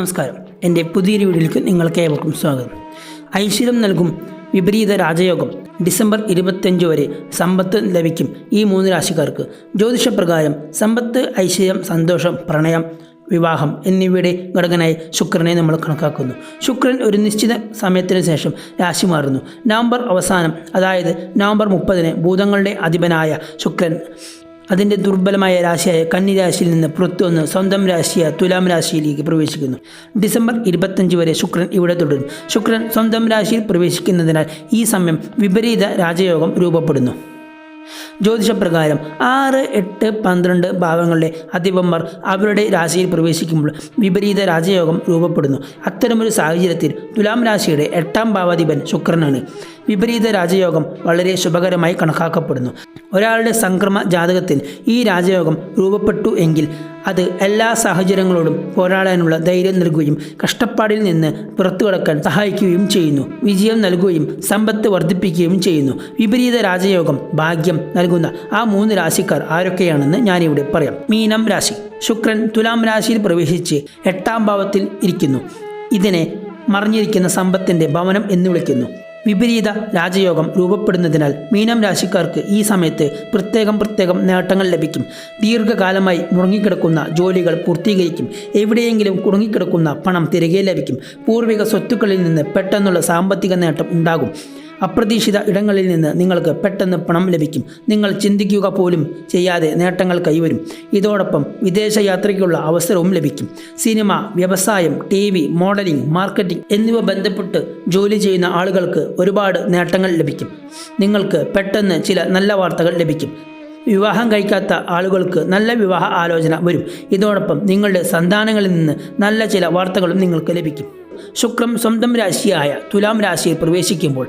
നമസ്കാരം. എന്റെ പുതിയ വീഡിയോയിലേക്ക് നിങ്ങൾക്ക് ഏവർക്കും സ്വാഗതം. ഐശ്വര്യം നൽകും വിപരീത രാജയോഗം. ഡിസംബർ ഇരുപത്തഞ്ച് വരെ സമ്പത്ത് ലഭിക്കും ഈ മൂന്ന് രാശിക്കാർക്ക്. ജ്യോതിഷപ്രകാരം സമ്പത്ത് ഐശ്വര്യം സന്തോഷം പ്രണയം വിവാഹം എന്നിവയുടെ ഘടകനായി ശുക്രനെ നമ്മൾ കണക്കാക്കുന്നു. ശുക്രൻ ഒരു നിശ്ചിത സമയത്തിന് ശേഷം രാശി മാറുന്നു. നവംബർ അവസാനം അതായത് നവംബർ മുപ്പതിന് ഭൂതങ്ങളുടെ അധിപനായ ശുക്രൻ അതിന്റെ ദുർബലമായ രാശിയായ കന്നിരാശിയിൽ നിന്ന് പുറത്തു വന്ന് സ്വന്തം രാശിയായ തുലാം രാശിയിലേക്ക് പ്രവേശിക്കുന്നു. ഡിസംബർ ഇരുപത്തഞ്ച് വരെ ശുക്രൻ ഇവിടെ തുടരും. ശുക്രൻ സ്വന്തം രാശിയിൽ പ്രവേശിക്കുന്നതിനാൽ ഈ സമയം വിപരീത രാജയോഗം രൂപപ്പെടുന്നു. ജ്യോതിഷപ്രകാരം ആറ് എട്ട് പന്ത്രണ്ട് ഭാവങ്ങളിലെ അധിപന്മാർ അവരുടെ രാശിയിൽ പ്രവേശിക്കുമ്പോൾ വിപരീത രാജയോഗം രൂപപ്പെടുന്നു. അത്തരമൊരു സാഹചര്യത്തിൽ തുലാം രാശിയുടെ എട്ടാം ഭാവാധിപൻ ശുക്രനാണ്. വിപരീത രാജയോഗം വളരെ ശുഭകരമായി കണക്കാക്കപ്പെടുന്നു. ഒരാളുടെ സംക്രമ ജാതകത്തിൽ ഈ രാജയോഗം രൂപപ്പെട്ടു എങ്കിൽ അത് എല്ലാ സാഹചര്യങ്ങളോടും പോരാടാനുള്ള ധൈര്യം നൽകുകയും കഷ്ടപ്പാടിൽ നിന്ന് പുറത്തു കടക്കാൻ സഹായിക്കുകയും ചെയ്യുന്നു. വിജയം നൽകുകയും സമ്പത്ത് വർദ്ധിപ്പിക്കുകയും ചെയ്യുന്നു. വിപരീത രാജയോഗം ഭാഗ്യം നൽകുന്ന ആ മൂന്ന് രാശിക്കാർ ആരൊക്കെയാണെന്ന് ഞാനിവിടെ പറയാം. മീനം രാശി. ശുക്രൻ തുലാം രാശിയിൽ പ്രവേശിച്ച് എട്ടാം ഭാവത്തിൽ ഇരിക്കുന്നു. ഇതിനെ മറിഞ്ഞിരിക്കുന്ന സമ്പത്തിന്റെ ഭവനം എന്ന് വിളിക്കുന്നു. വിപരീത രാജയോഗം രൂപപ്പെടുന്നതിനാൽ മീനം രാശിക്കാർക്ക് ഈ സമയത്ത് പ്രത്യേകം പ്രത്യേകം നേട്ടങ്ങൾ ലഭിക്കും. ദീർഘകാലമായി മുടങ്ങിക്കിടക്കുന്ന ജോലികൾ പൂർത്തീകരിക്കും. എവിടെയെങ്കിലും കുടുങ്ങിക്കിടക്കുന്ന പണം തിരികെ ലഭിക്കും. പൂർവിക സ്വത്തുക്കളിൽ നിന്ന് പെട്ടെന്നുള്ള സാമ്പത്തിക നേട്ടം ഉണ്ടാകും. അപ്രതീക്ഷിത ഇടങ്ങളിൽ നിന്ന് നിങ്ങൾക്ക് പെട്ടെന്ന് പണം ലഭിക്കും. നിങ്ങൾ ചിന്തിക്കുക പോലും ചെയ്യാതെ നേട്ടങ്ങൾ കൈവരും. ഇതോടൊപ്പം വിദേശ യാത്രയ്ക്കുള്ള അവസരവും ലഭിക്കും. സിനിമ വ്യവസായം ടി വി മോഡലിംഗ് മാർക്കറ്റിംഗ് എന്നിവ ബന്ധപ്പെട്ട് ജോലി ചെയ്യുന്ന ആളുകൾക്ക് ഒരുപാട് നേട്ടങ്ങൾ ലഭിക്കും. നിങ്ങൾക്ക് പെട്ടെന്ന് ചില നല്ല വാർത്തകൾ ലഭിക്കും. വിവാഹം കഴിക്കാത്ത ആളുകൾക്ക് നല്ല വിവാഹ ആലോചന വരും. ഇതോടൊപ്പം നിങ്ങളുടെ സന്താനങ്ങളിൽ നിന്ന് നല്ല ചില വാർത്തകളും നിങ്ങൾക്ക് ലഭിക്കും. ശുക്രം സ്വന്തം രാശിയായ തുലാം രാശിയിൽ പ്രവേശിക്കുമ്പോൾ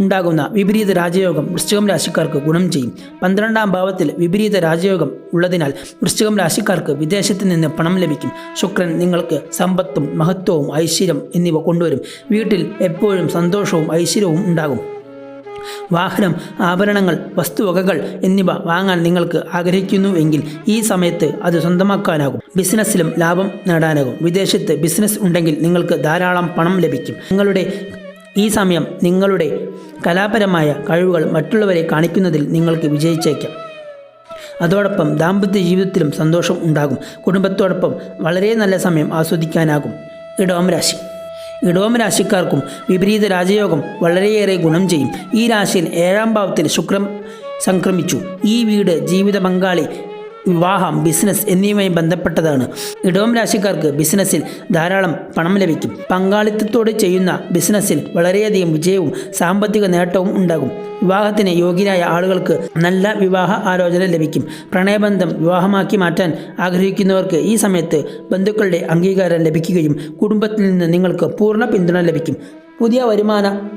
ഉണ്ടാകുന്ന വിപരീത രാജയോഗം വൃശ്ചികം രാശിക്കാർക്ക് ഗുണം ചെയ്യും. പന്ത്രണ്ടാം ഭാവത്തിൽ വിപരീത രാജയോഗം ഉള്ളതിനാൽ വൃശ്ചികം രാശിക്കാർക്ക് വിദേശത്ത് നിന്ന് പണം ലഭിക്കും. ശുക്രൻ നിങ്ങൾക്ക് സമ്പത്തും മഹത്വവും ഐശ്വര്യം എന്നിവ കൊണ്ടുവരും. വീട്ടിൽ എപ്പോഴും സന്തോഷവും ഐശ്വര്യവും ഉണ്ടാകും. വാഹനം ആഭരണങ്ങൾ വസ്തുവകകൾ എന്നിവ വാങ്ങാൻ നിങ്ങൾക്ക് ആഗ്രഹിക്കുന്നുവെങ്കിൽ ഈ സമയത്ത് അത് സ്വന്തമാക്കാനാകും. ബിസിനസ്സിലും ലാഭം നേടാനാകും. വിദേശത്ത് ബിസിനസ് ഉണ്ടെങ്കിൽ നിങ്ങൾക്ക് ധാരാളം പണം ലഭിക്കും. നിങ്ങളുടെ ഈ സമയം നിങ്ങളുടെ കലാപരമായ കഴിവുകൾ മറ്റുള്ളവരെ കാണിക്കുന്നതിൽ നിങ്ങൾക്ക് വിജയിച്ചേക്കാം. അതോടൊപ്പം ദാമ്പത്യ ജീവിതത്തിലും സന്തോഷം ഉണ്ടാകും. കുടുംബത്തോടൊപ്പം വളരെ നല്ല സമയം ആസ്വദിക്കാനാകും. ഇടവം രാശി. ഇടവം രാശിക്കാർക്കും വിപരീത രാജയോഗം വളരെയേറെ ഗുണം ചെയ്യും. ഈ രാശിയിൽ ഏഴാം ഭാവത്തിൽ ശുക്രം സംക്രമിച്ചു. ഈ വീട് ജീവിത പങ്കാളി വിവാഹം ബിസിനസ് എന്നിവയുമായി ബന്ധപ്പെട്ടതാണ്. ഇടവം രാശിക്കാർക്ക് ബിസിനസ്സിൽ ധാരാളം പണം ലഭിക്കും. പങ്കാളിത്തത്തോടെ ചെയ്യുന്ന ബിസിനസ്സിൽ വളരെയധികം വിജയവും സാമ്പത്തിക നേട്ടവും ഉണ്ടാകും. വിവാഹത്തിന് യോഗ്യരായ ആളുകൾക്ക് നല്ല വിവാഹ ആലോചന ലഭിക്കും. പ്രണയബന്ധം വിവാഹമാക്കി മാറ്റാൻ ആഗ്രഹിക്കുന്നവർക്ക് ഈ സമയത്ത് ബന്ധുക്കളുടെ അംഗീകാരം ലഭിക്കുകയും കുടുംബത്തിൽ നിന്ന് നിങ്ങൾക്ക് പൂർണ പിന്തുണ ലഭിക്കും. പുതിയ വരുമാന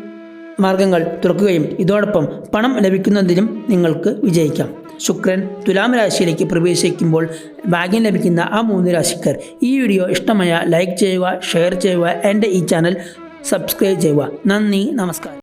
മാർഗങ്ങൾ തുറക്കുകയും ഇതോടൊപ്പം പണം ലഭിക്കുന്നതിലും നിങ്ങൾക്ക് വിജയിക്കാം. ശുക്രൻ തുലാം രാശിയിലേക്ക് പ്രവേശിക്കുമ്പോൾ ഭാഗ്യം ലഭിക്കുന്ന ആ മൂന്ന് രാശിക്കാർ. ഈ വീഡിയോ ഇഷ്ടമായ ലൈക്ക് ചെയ്യുക ഷെയർ ചെയ്യുക എന്റെ ഈ ചാനൽ സബ്സ്ക്രൈബ് ചെയ്യുക. നന്ദി നമസ്കാരം.